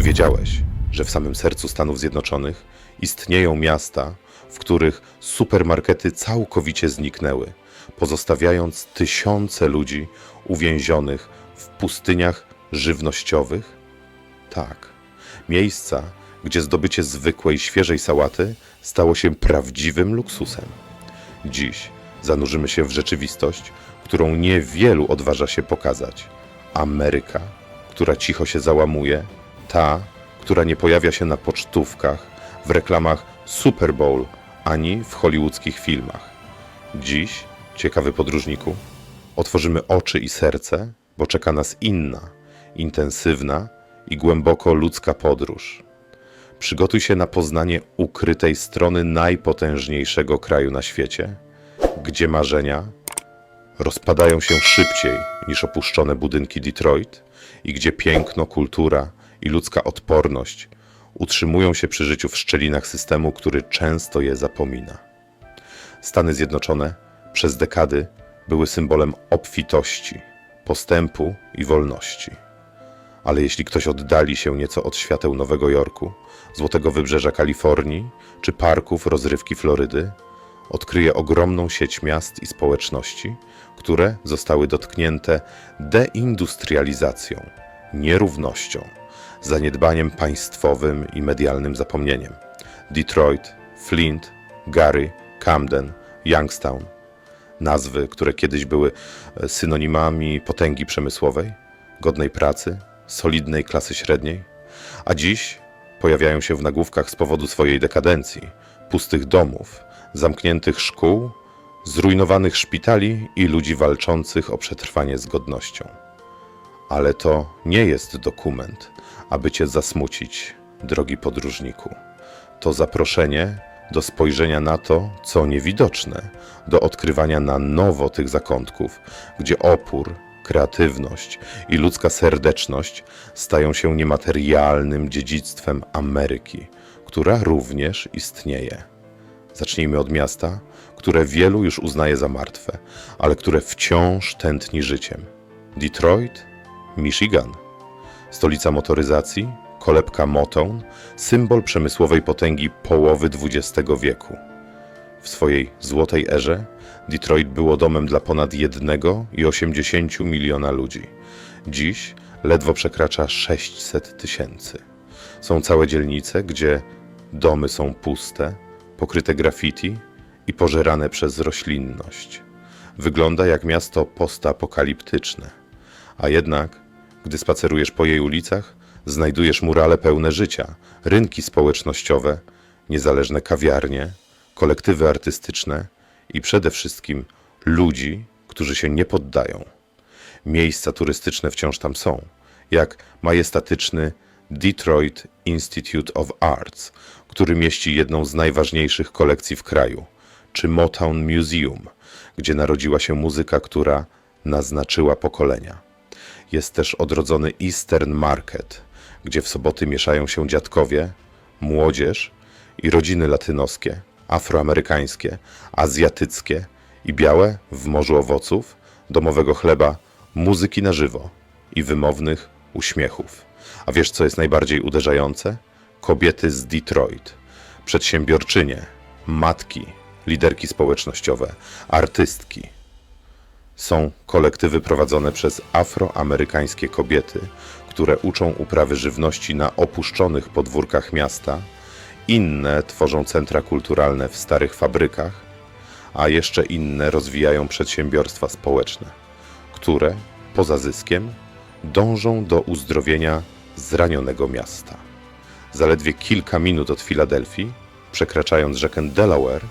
Czy wiedziałeś, że w samym sercu Stanów Zjednoczonych istnieją miasta, w których supermarkety całkowicie zniknęły, pozostawiając tysiące ludzi uwięzionych w pustyniach żywnościowych? Tak, miejsca, gdzie zdobycie zwykłej, świeżej sałaty stało się prawdziwym luksusem. Dziś zanurzymy się w rzeczywistość, którą niewielu odważa się pokazać. Ameryka, która cicho się załamuje, ta, która nie pojawia się na pocztówkach, w reklamach Super Bowl ani w hollywoodzkich filmach. Dziś, ciekawy podróżniku, otworzymy oczy i serce, bo czeka nas inna, intensywna i głęboko ludzka podróż. Przygotuj się na poznanie ukrytej strony najpotężniejszego kraju na świecie, gdzie marzenia rozpadają się szybciej niż opuszczone budynki Detroit i gdzie piękno, kultura i ludzka odporność utrzymują się przy życiu w szczelinach systemu, który często je zapomina. Stany Zjednoczone przez dekady były symbolem obfitości, postępu i wolności. Ale jeśli ktoś oddali się nieco od świateł Nowego Jorku, Złotego Wybrzeża Kalifornii czy parków rozrywki Florydy, odkryje ogromną sieć miast i społeczności, które zostały dotknięte deindustrializacją, nierównością, zaniedbaniem państwowym i medialnym zapomnieniem. Detroit, Flint, Gary, Camden, Youngstown nazwy, które kiedyś były e, synonimami potęgi przemysłowej, godnej pracy, solidnej klasy średniej, a dziś pojawiają się w nagłówkach z powodu swojej dekadencji, pustych domów, zamkniętych szkół, zrujnowanych szpitali i ludzi walczących o przetrwanie z godnością. Ale to nie jest dokument, aby cię zasmucić, drogi podróżniku. To zaproszenie do spojrzenia na to, co niewidoczne, do odkrywania na nowo tych zakątków, gdzie opór, kreatywność i ludzka serdeczność stają się niematerialnym dziedzictwem Ameryki, która również istnieje. Zacznijmy od miasta, które wielu już uznaje za martwe, ale które wciąż tętni życiem. Detroit, Michigan. Stolica motoryzacji, kolebka Motown, symbol przemysłowej potęgi połowy XX wieku. W swojej złotej erze Detroit było domem dla ponad 1,8 miliona ludzi. Dziś ledwo przekracza 600 tysięcy. Są całe dzielnice, gdzie domy są puste, pokryte graffiti i pożerane przez roślinność. Wygląda jak miasto postapokaliptyczne. A jednak, gdy spacerujesz po jej ulicach, znajdujesz murale pełne życia, rynki społecznościowe, niezależne kawiarnie, kolektywy artystyczne i przede wszystkim ludzi, którzy się nie poddają. Miejsca turystyczne wciąż tam są, jak majestatyczny Detroit Institute of Arts, który mieści jedną z najważniejszych kolekcji w kraju, czy Motown Museum, gdzie narodziła się muzyka, która naznaczyła pokolenia. Jest też odrodzony Eastern Market, gdzie w soboty mieszają się dziadkowie, młodzież i rodziny latynoskie, afroamerykańskie, azjatyckie i białe w morzu owoców, domowego chleba, muzyki na żywo i wymownych uśmiechów. A wiesz, co jest najbardziej uderzające? Kobiety z Detroit, przedsiębiorczynie, matki, liderki społecznościowe, artystki. Są kolektywy prowadzone przez afroamerykańskie kobiety, które uczą uprawy żywności na opuszczonych podwórkach miasta, inne tworzą centra kulturalne w starych fabrykach, a jeszcze inne rozwijają przedsiębiorstwa społeczne, które poza zyskiem dążą do uzdrowienia zranionego miasta. Zaledwie kilka minut od Filadelfii, przekraczając rzekę Delaware,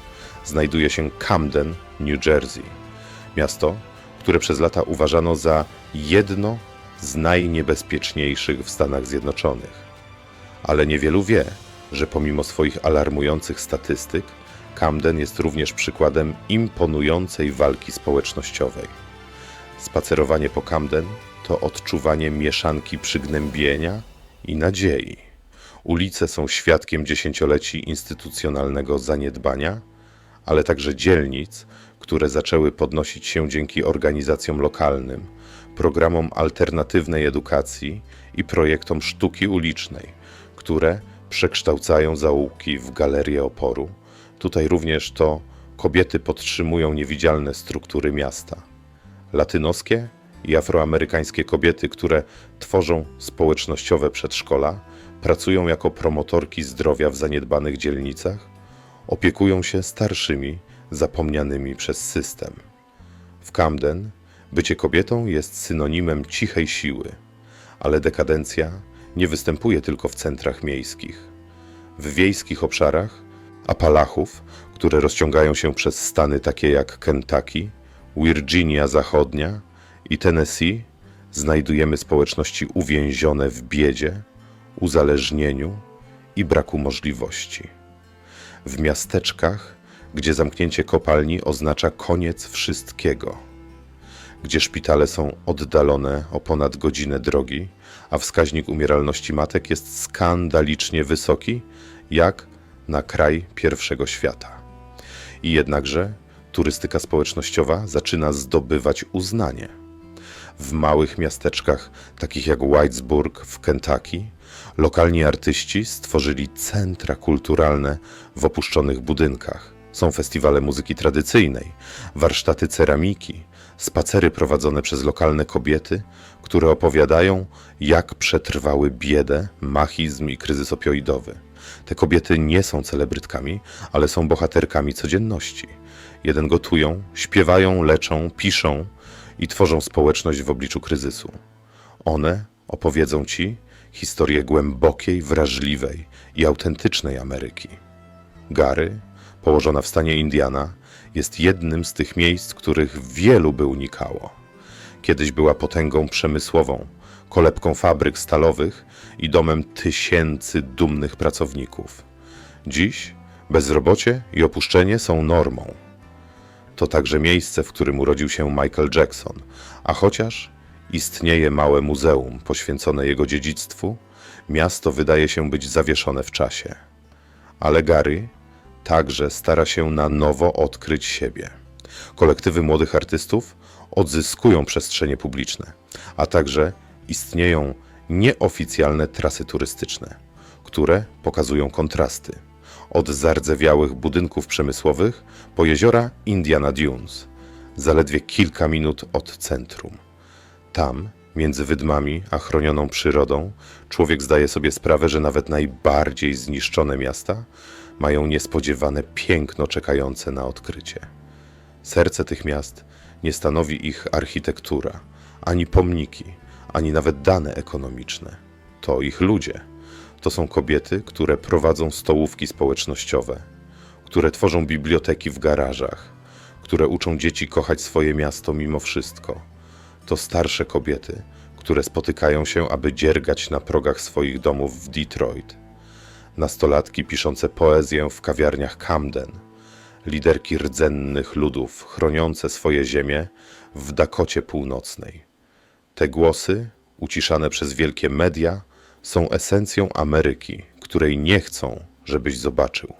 znajduje się Camden, New Jersey. Miasto, które przez lata uważano za jedno z najniebezpieczniejszych w Stanach Zjednoczonych. Ale niewielu wie, że pomimo swoich alarmujących statystyk, Camden jest również przykładem imponującej walki społecznościowej. Spacerowanie po Camden to odczuwanie mieszanki przygnębienia i nadziei. Ulice są świadkiem dziesięcioleci instytucjonalnego zaniedbania, ale także dzielnic, które zaczęły podnosić się dzięki organizacjom lokalnym, programom alternatywnej edukacji i projektom sztuki ulicznej, które przekształcają zaułki w galerie oporu. Tutaj również to kobiety podtrzymują niewidzialne struktury miasta. Latynoskie i afroamerykańskie kobiety, które tworzą społecznościowe przedszkola, pracują jako promotorki zdrowia w zaniedbanych dzielnicach, opiekują się starszymi, zapomnianymi przez system. W Camden bycie kobietą jest synonimem cichej siły, ale dekadencja nie występuje tylko w centrach miejskich. W wiejskich obszarach Apalachów, które rozciągają się przez stany takie jak Kentucky, Virginia Zachodnia i Tennessee, znajdujemy społeczności uwięzione w biedzie, uzależnieniu i braku możliwości. W miasteczkach, gdzie zamknięcie kopalni oznacza koniec wszystkiego, gdzie szpitale są oddalone o ponad godzinę drogi, a wskaźnik umieralności matek jest skandalicznie wysoki, jak na kraj pierwszego świata. I jednakże turystyka społecznościowa zaczyna zdobywać uznanie. W małych miasteczkach, takich jak Whitesburg w Kentucky, lokalni artyści stworzyli centra kulturalne w opuszczonych budynkach. Są festiwale muzyki tradycyjnej, warsztaty ceramiki, spacery prowadzone przez lokalne kobiety, które opowiadają, jak przetrwały biedę, machizm i kryzys opioidowy. Te kobiety nie są celebrytkami, ale są bohaterkami codzienności. Jeden gotują, śpiewają, leczą, piszą i tworzą społeczność w obliczu kryzysu. One opowiedzą ci historię głębokiej, wrażliwej i autentycznej Ameryki. Gary, położona w stanie Indiana, jest jednym z tych miejsc, których wielu by unikało. Kiedyś była potęgą przemysłową, kolebką fabryk stalowych i domem tysięcy dumnych pracowników. Dziś bezrobocie i opuszczenie są normą. To także miejsce, w którym urodził się Michael Jackson, a chociaż istnieje małe muzeum poświęcone jego dziedzictwu, miasto wydaje się być zawieszone w czasie. Ale Gary także stara się na nowo odkryć siebie. Kolektywy młodych artystów odzyskują przestrzenie publiczne, a także istnieją nieoficjalne trasy turystyczne, które pokazują kontrasty. Od zardzewiałych budynków przemysłowych po jeziora Indiana Dunes, zaledwie kilka minut od centrum. Tam, między wydmami a chronioną przyrodą, człowiek zdaje sobie sprawę, że nawet najbardziej zniszczone miasta mają niespodziewane piękno czekające na odkrycie. Serce tych miast nie stanowi ich architektura, ani pomniki, ani nawet dane ekonomiczne. To ich ludzie. To są kobiety, które prowadzą stołówki społecznościowe, które tworzą biblioteki w garażach, które uczą dzieci kochać swoje miasto mimo wszystko. To starsze kobiety, które spotykają się, aby dziergać na progach swoich domów w Detroit. Nastolatki piszące poezję w kawiarniach Camden, liderki rdzennych ludów chroniące swoje ziemię w Dakocie Północnej. Te głosy, uciszane przez wielkie media, są esencją Ameryki, której nie chcą, żebyś zobaczył.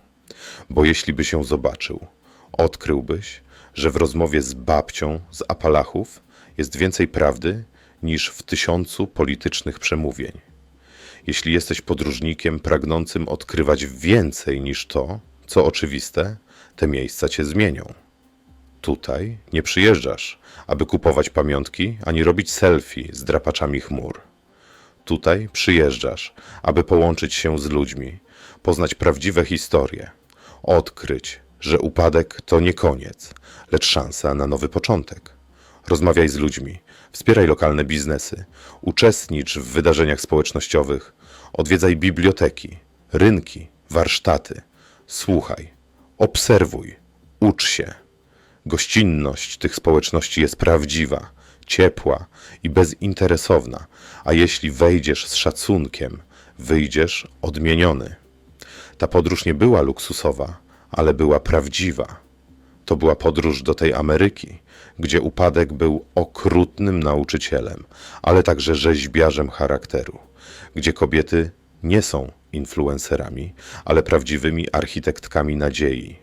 Bo jeśli byś ją zobaczył, odkryłbyś, że w rozmowie z babcią z Apalachów jest więcej prawdy niż w tysiącu politycznych przemówień. Jeśli jesteś podróżnikiem pragnącym odkrywać więcej niż to, co oczywiste, te miejsca cię zmienią. Tutaj nie przyjeżdżasz, aby kupować pamiątki ani robić selfie z drapaczami chmur. Tutaj przyjeżdżasz, aby połączyć się z ludźmi, poznać prawdziwe historie, odkryć, że upadek to nie koniec, lecz szansa na nowy początek. Rozmawiaj z ludźmi, wspieraj lokalne biznesy, uczestnicz w wydarzeniach społecznościowych, odwiedzaj biblioteki, rynki, warsztaty, słuchaj, obserwuj, ucz się. Gościnność tych społeczności jest prawdziwa, ciepła i bezinteresowna, a jeśli wejdziesz z szacunkiem, wyjdziesz odmieniony. Ta podróż nie była luksusowa, ale była prawdziwa. To była podróż do tej Ameryki, gdzie upadek był okrutnym nauczycielem, ale także rzeźbiarzem charakteru, gdzie kobiety nie są influencerami, ale prawdziwymi architektkami nadziei,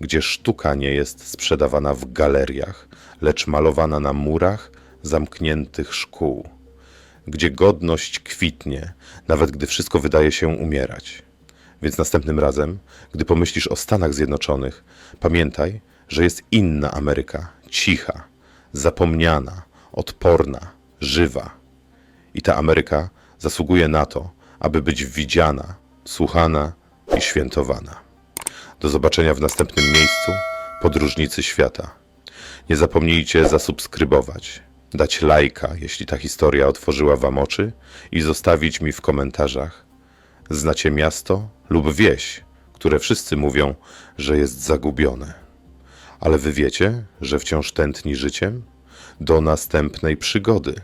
gdzie sztuka nie jest sprzedawana w galeriach, lecz malowana na murach zamkniętych szkół, gdzie godność kwitnie, nawet gdy wszystko wydaje się umierać. Więc następnym razem, gdy pomyślisz o Stanach Zjednoczonych, pamiętaj, że jest inna Ameryka, cicha, zapomniana, odporna, żywa. I ta Ameryka zasługuje na to, aby być widziana, słuchana i świętowana. Do zobaczenia w następnym miejscu podróżnicy świata. Nie zapomnijcie zasubskrybować, dać lajka, jeśli ta historia otworzyła Wam oczy i zostawić mi w komentarzach. Znacie miasto lub wieś, które wszyscy mówią, że jest zagubione. Ale wy wiecie, że wciąż tętni życiem? Do następnej przygody.